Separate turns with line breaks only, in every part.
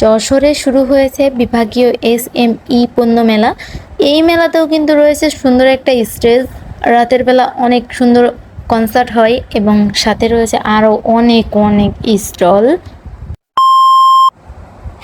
যশোরে শুরু হয়েছে বিভাগীয় এস এম ই পণ্য মেলা এই মেলাতেও কিন্তু রয়েছে সুন্দর একটা স্টেজ। রাতের বেলা অনেক সুন্দর কনসার্ট হয় এবং সাথে রয়েছে আরও অনেক অনেক স্টল।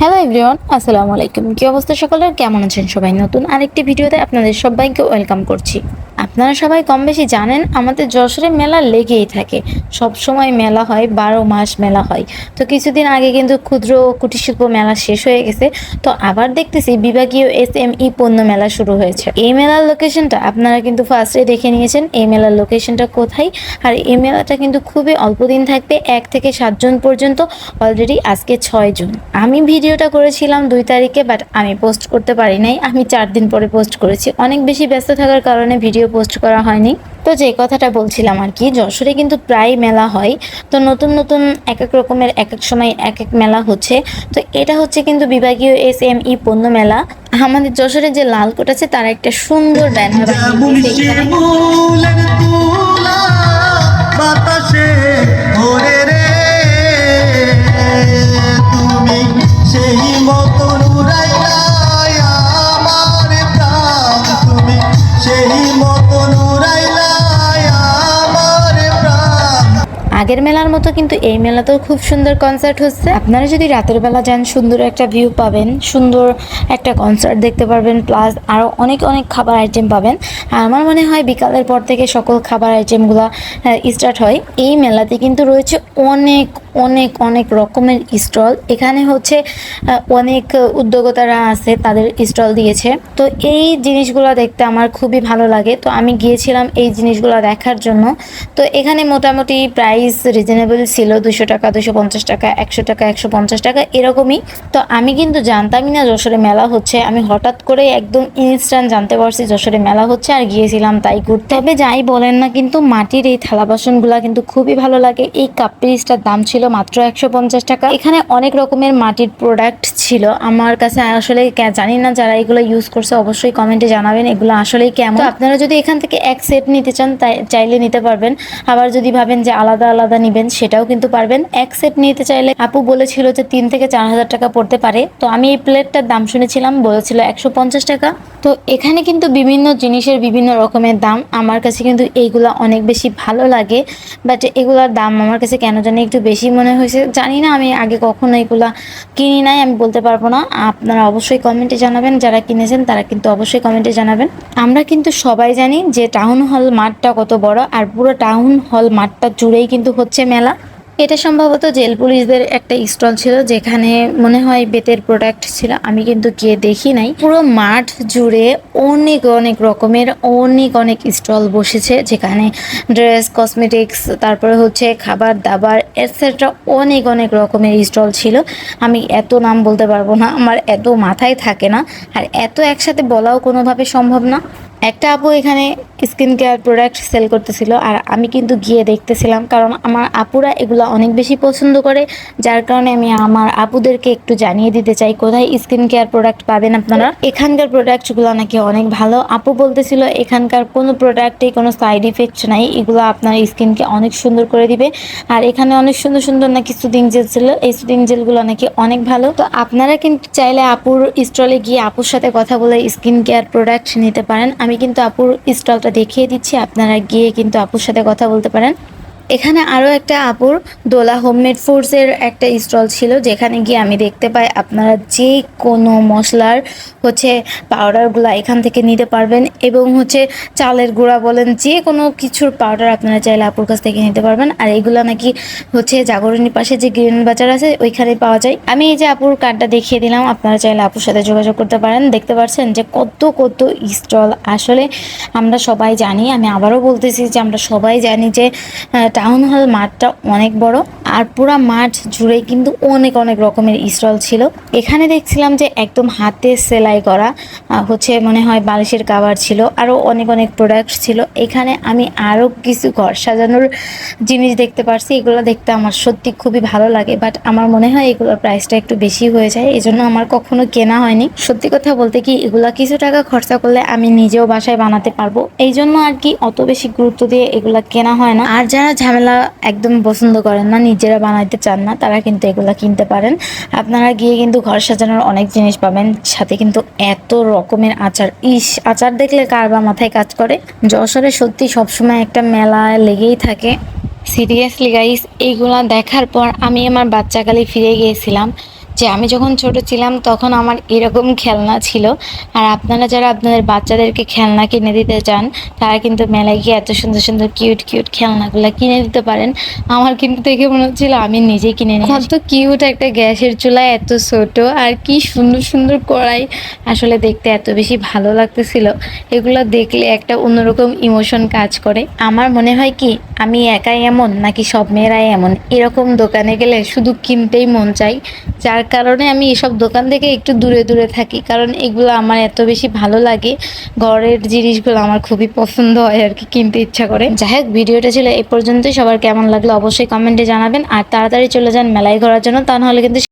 হ্যালো এভরিওয়ান, আসসালামু আলাইকুম। কী অবস্থা সকলের? কেমন আছেন সবাই? নতুন আরেকটি ভিডিওতে আপনাদের সবাইকে ওয়েলকাম করছি। আপনারা সবাই কম বেশি জানেন, আমাদের যশোরে মেলা লেগেই থাকে। সব সময় মেলা হয়, বারো মাস মেলা হয়। তো কিছুদিন আগে কিন্তু ক্ষুদ্র ও কুটির শিল্প মেলা শেষ হয়ে গেছে। তো আবার দেখতেছি বিভাগীয় এস এম ই পণ্য মেলা শুরু হয়েছে। এই মেলার লোকেশনটা আপনারা কিন্তু ফার্স্টে দেখে নিয়েছেন, এই মেলার লোকেশনটা কোথায়? আর এই মেলাটা কিন্তু খুবই অল্প দিন থাকবে, এক থেকে সাতজন পর্যন্ত অলরেডি আজকে ছয় জন। আমি ভিডিওটা করেছিলাম দুই তারিখে বাট আমি পোস্ট করতে পারি নাই। আমি চার দিন পরে পোস্ট করেছি। অনেক বেশি ব্যস্ত থাকার কারণে ভিডিও পোস্ট করা হয়নি। তো যে কথাটা বলছিলাম আর কি যশোরে কিন্তু প্রায় মেলা হয়। তো নতুন নতুন এক এক রকমের এক এক সময় এক এক মেলা হচ্ছে। তো এটা হচ্ছে কিন্তু বিভাগীয় এস এম ই পণ্য মেলা। আমাদের যশোরে যে লালকোট আছে তার একটা সুন্দর ব্যানার আগের মেলার মতো কিন্তু এই মেলাতেও খুব সুন্দর কনসার্ট হচ্ছে। আপনারা যদি রাতের বেলা যান, সুন্দর একটা ভিউ পাবেন, সুন্দর একটা কনসার্ট দেখতে পারবেন প্লাস আরও অনেক অনেক খাবার আইটেম পাবেন। আর আমার মনে হয় বিকালের পর থেকে সকল খাবার আইটেমগুলো স্টার্ট হয়। এই মেলাতে কিন্তু রয়েছে অনেক অনেক অনেক রকমের স্টল। এখানে হচ্ছে অনেক উদ্যোগতারা আছে, তাদের স্টল দিয়েছে। তো এই জিনিসগুলো দেখতে আমার খুবই ভালো লাগে। তো আমি গিয়েছিলাম এই জিনিসগুলো দেখার জন্য। তো এখানে মোটামুটি প্রাইস রিজনেবল ছিল দুশো টাকা দুশো পঞ্চাশ টাকা, একশো টাকা, একশো পঞ্চাশ টাকা, এরকমই। তো আমি কিন্তু জানতামই না যশোরে মেলা হচ্ছে। আমি হঠাৎ করে একদম ইনস্ট্যান্ট জানতে পারছি যশোরে মেলা হচ্ছে আর গিয়েছিলাম তাই ঘুরতে। হবে যাই বলেন না কিন্তু মাটির এই থালা বাসনগুলো কিন্তু খুবই ভালো লাগে। এই কাপ পিসটার দাম ছিল মাত্র একশো পঞ্চাশ টাকা। এখানে অনেক রকমের মাটির প্রোডাক্ট ছিল। আমার কাছে আসলে জানি না যারা এগুলো ইউজ করছে, অবশ্যই কমেন্টে জানাবেন এগুলো আসলেই কেমন। আপনারা যদি এখান থেকে এক সেট নিতে চান, তাই চাইলে নিতে পারবেন। আবার যদি ভাবেন যে আলাদা আলাদা নেবেন, সেটাও কিন্তু পারবেন। এক সেট নিতে চাইলে আপু বলেছিল যে তিন থেকে চার হাজার টাকা পড়তে পারে। তো আমি এই প্লেটটার দাম শুনেছিলাম, বলেছিল একশো পঞ্চাশ টাকা। তো এখানে কিন্তু বিভিন্ন জিনিসের বিভিন্ন রকমের দাম। আমার কাছে কিন্তু এইগুলা অনেক বেশি ভালো লাগে। বাট এগুলার দাম আমার কাছে কেন জানি একটু বেশি মনে হয়েছে, জানি না, আমি আগে কখনো এগুলো কিনি নাই, আমি বলতে পারব না। আপনারা অবশ্যই কমেন্টে জানাবেন, যারা কিনেছেন তারা কিন্তু অবশ্যই কমেন্টে জানাবেন। আমরা কিন্তু সবাই জানি যে টাউন হল মাঠটা কত বড়, আর পুরো টাউন হল মাঠটা জুড়েই কিন্তু হচ্ছে মেলা। এটা সম্ভবত জেল পুলিশদের একটা স্টল ছিল যেখানে মনে হয় বেতের প্রোডাক্ট ছিল। আমি কিন্তু গিয়ে দেখি নাই। পুরো মাঠ জুড়ে অনেক অনেক রকমের, অনেক অনেক স্টল বসেছে। যেখানে ড্রেস কসমেটিক্স তারপরে হচ্ছে খাবার, দাবার এটসেট্রা অনেক অনেক রকমের স্টল ছিল। আমি এত নাম বলতে পারব না, আমার এত মাথায় থাকে না। আর এত একসাথে বলাও কোনোভাবে সম্ভব না। একটা আপু এখানে স্কিন কেয়ার প্রোডাক্ট সেল করতেছিল আর আমি কিন্তু গিয়ে দেখতেছিলাম কারণ আমার আপুরা এগুলো অনেক বেশি পছন্দ করে, যার কারণে আমি আমার আপুদেরকে একটু জানিয়ে দিতে চাই, কোথায় স্কিন কেয়ার প্রোডাক্ট পাবেন আপনারা? এখানকার প্রোডাক্টগুলো নাকি অনেক ভালো। আপু বলতেছিল, এখানকার কোনো প্রোডাক্টেই কোনো সাইড ইফেক্ট নাই, এগুলো আপনার স্কিনকে অনেক সুন্দর করে দিবে। আর এখানে অনেক সুন্দর সুন্দর নাকি সুদিং জেল ছিল, এই সুদিং জেলগুলো নাকি অনেক ভালো। তো আপনারা কিন্তু চাইলে আপুর স্টলে গিয়ে আপুর সাথে কথা বলে স্কিন কেয়ার প্রোডাক্ট নিতে পারেন। আমি কিন্তু আপুর স্টলটা দেখিয়ে দিচ্ছি। আপনারা গিয়ে কিন্তু আপুর সাথে কথা বলতে পারেন। এখানে আরও একটা আপুর দোলা হোমমেড ফুডসের একটা স্টল ছিল, যেখানে গিয়ে আমি দেখতে পাই আপনারা যে কোনো মশলার হচ্ছে পাউডারগুলো এখান থেকে নিতে পারবেন এবং হচ্ছে চালের গুঁড়া বলেন যে কোনো কিছুর পাউডার আপনারা চাইলে আপুর কাছ থেকে নিতে পারবেন। আর এইগুলো নাকি হচ্ছে জাগরণীর পাশে যে গ্রিন বাজার আছে ওইখানে পাওয়া যায়। আমি এই যে আপুর কার্ডটা দেখিয়ে দিলাম, আপনারা চাইলে আপুর সাথে যোগাযোগ করতে পারেন। দেখতে পাচ্ছেন যে কত কত স্টল আসলে আমরা সবাই জানি, আমি আবারও বলতেছি যে আমরা সবাই জানি যে টাউন হল মাঠটা অনেক বড় আর পুরা মাঠ জুড়ে কিন্তু অনেক অনেক রকমের স্টল ছিল। এখানে দেখছিলাম যে একদম হাতে সেলাই করা হচ্ছে মনে হয় বালিশের কাভার ছিল আরও অনেক অনেক প্রোডাক্ট ছিল। এখানে আমি আরও কিছু ঘর সাজানোর জিনিস দেখতে পারছি, এগুলো দেখতে আমার সত্যি খুবই ভালো লাগে বাট আমার মনে হয় এগুলোর প্রাইসটা একটু বেশি হয়ে যায় এই জন্য আমার কখনো কেনা হয়নি। সত্যি কথা বলতে কি, এগুলা কিছু টাকা খরচা করলে আমি নিজেও বাসায় বানাতে পারব এই জন্য আর কি অত বেশি গুরুত্ব দিয়ে এগুলা কেনা হয় না। আর যারা ঝামেলা একদম পছন্দ করেন না, নিজেরা বানাইতে চান না, তারা কিন্তু এগুলো কিনতে পারেন। আপনারা গিয়ে কিন্তু ঘর সাজানোর অনেক জিনিস পাবেন, সাথে কিন্তু এত রকমের আচার। ইস, আচার দেখলে কার বা মাথায় কাজ করে? যশোরে সত্যি সবসময় একটা মেলা লেগেই থাকে। সিরিয়াসলি গাইস এইগুলা দেখার পর আমি আমার বাচ্চাকালে ফিরে গিয়েছিলাম। যে আমি যখন ছোট ছিলাম তখন আমার এরকম খেলনা ছিল। আর আপনারা যারা আপনাদের বাচ্চাদেরকে খেলনা কিনে দিতে চান তারা কিন্তু মেলায় গিয়ে এত সুন্দর সুন্দর কিউট কিউট খেলনাগুলো কিনে দিতে পারেন। আমার কিন্তু দেখে মনে হচ্ছিল আমি নিজেই কিনে নিই কত কিউট একটা গ্যাসের চুলা এত ছোট আর কি সুন্দর সুন্দর কড়াই। আসলে দেখতে এত বেশি ভালো লাগতেছিল। এগুলো দেখলে একটা অন্যরকম ইমোশন কাজ করে। আমার মনে হয় কি আমি একাই এমন নাকি সব মেয়েরাই এমন? এরকম দোকানে গেলে শুধু কিনতেই মন চাই। যার কারণে আমি এসব দোকান থেকে একটু দূরে দূরে থাকি। কারণ এগুলো আমার এত বেশি ভালো লাগে, ঘরের জিনিসগুলো আমার খুবই পছন্দ হয় আর কি, কিনতে ইচ্ছা করে। যাই হোক, ভিডিওটা ছিল এই পর্যন্তই। সবার কেমন লাগল অবশ্যই কমেন্টে জানাবেন। আর তাড়াতাড়ি চলে যান মেলায় ঘোরার জন্য, তা নাহলে কিন্তু